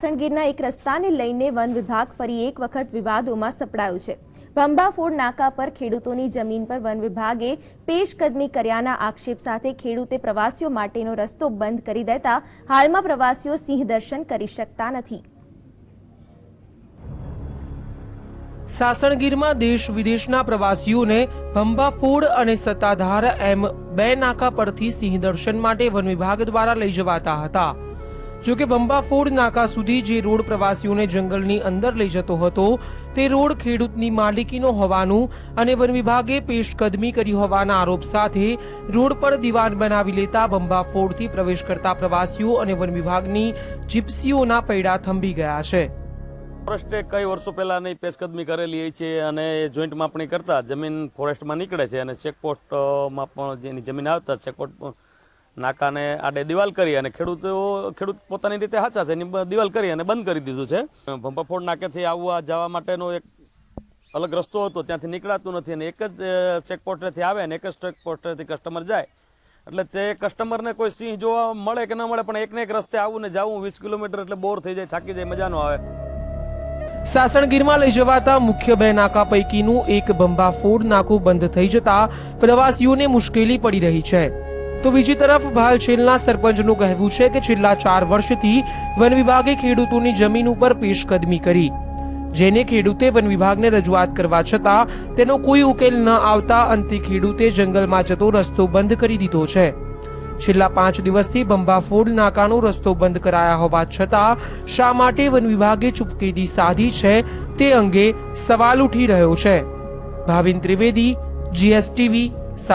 સણગીરના એક રસ્તાને લઈને વન વિભાગ ફરી એક વખત વિવાદોમાં સપડાયું છે. ભંબાફોડ નાકા પર ખેડૂતોની જમીન પર વન વિભાગે પેશકદમી કર્યાના આક્ષેપ સાથે ખેડૂતે પ્રવાસીઓ માટેનો રસ્તો બંધ કરી દેતા હાલમાં પ્રવાસીઓ સિંહ દર્શન કરી શકતા નથી. સાસણગીરમાં દેશ વિદેશના પ્રવાસીઓને ભંબાફોડ અને સત્તાધાર એમ બે નાકા પરથી સિંહ દર્શન માટે વન વિભાગ દ્વારા લઈ જવાતા હતા. જો કે ભંબાફોડ નાકા સુધી જે રોડ પ્રવાસીઓને જંગલની અંદર લઈ જતો હતો, તે રોડ ખેડૂતની માલિકીનો હોવાનું અને વન વિભાગે પેશકદમી કરી હોવાના આરોપ સાથે રોડ પર દિવાન બનાવી લેતા બંબાફોડથી પ્રવેશ કરતા પ્રવાસીઓ અને વન વિભાગની જીપ્સીઓના પૈડા થંભી ગયા છે. ફોરેસ્ટે કઈ વર્ષો પહેલાની પેશકદમી કરેલી છે અને જોઈન્ટ માપણી કરતા જમીન ફોરેસ્ટમાં નીકળે છે અને ચેકપોસ્ટમાં પણ જેની જમીન આવતા ચેકપોસ્ટ નાકાને આડે દિવાલ કરી અને ખેડૂતો ખેડૂત પોતાની રીતે સાચા છે, એની દિવાલ કરી અને બંધ કરી દીધું છે. ભંપાફોડ નાકેથી આવવા જવા માટેનો એક અલગ રસ્તો હતો, ત્યાંથી નીકળાતું નથી અને એક જ ચેકપોસ્ટેથી આવે અને એક જ ચેકપોસ્ટેથી કસ્ટમર જાય. એટલે તે કસ્ટમરને કોઈ સિંહ જોવા મળે કે ન મળે, પણ એકને એક રસ્તે આવું ને જવું, વીસ કિલોમીટર એટલે બોર થઈ જાય, થાકી જાય, મજાનો આવે. સાસણગીરમાં લઈ જવાતા મુખ્ય બે નાકા પૈકીનું એક બંબાફોડ નાકું બંધ થઈ જતા પ્રવાસીઓને મુશ્કેલી પડી રહી છે. તો બીજી તરફ ભાલછેલના સરપંચનું કહેવું છે કે છેલ્લા ચાર વર્ષથી વન વિભાગે ખેડૂતોની જમીન ઉપર પેશકદમી કરી. જેને ખેડૂતે વન વિભાગને રજૂઆત કરવા છતાં તેનો કોઈ ઉકેલ ન આવતા અંતે ખેડૂતે જંગલમાં જતો રસ્તો બંધ કરી દીધો છે. છેલ્લા પાંચ દિવસથી બંબાફોડ નાકાનો રસ્તો બંધ કરાયા હોવા છતાં શા માટે વન વિભાગે ચૂપકેદી સાધી છે તે અંગે સવાલ ઉઠી રહ્યો છે. ભાવિન ત્રિવેદી, જીએસટીવી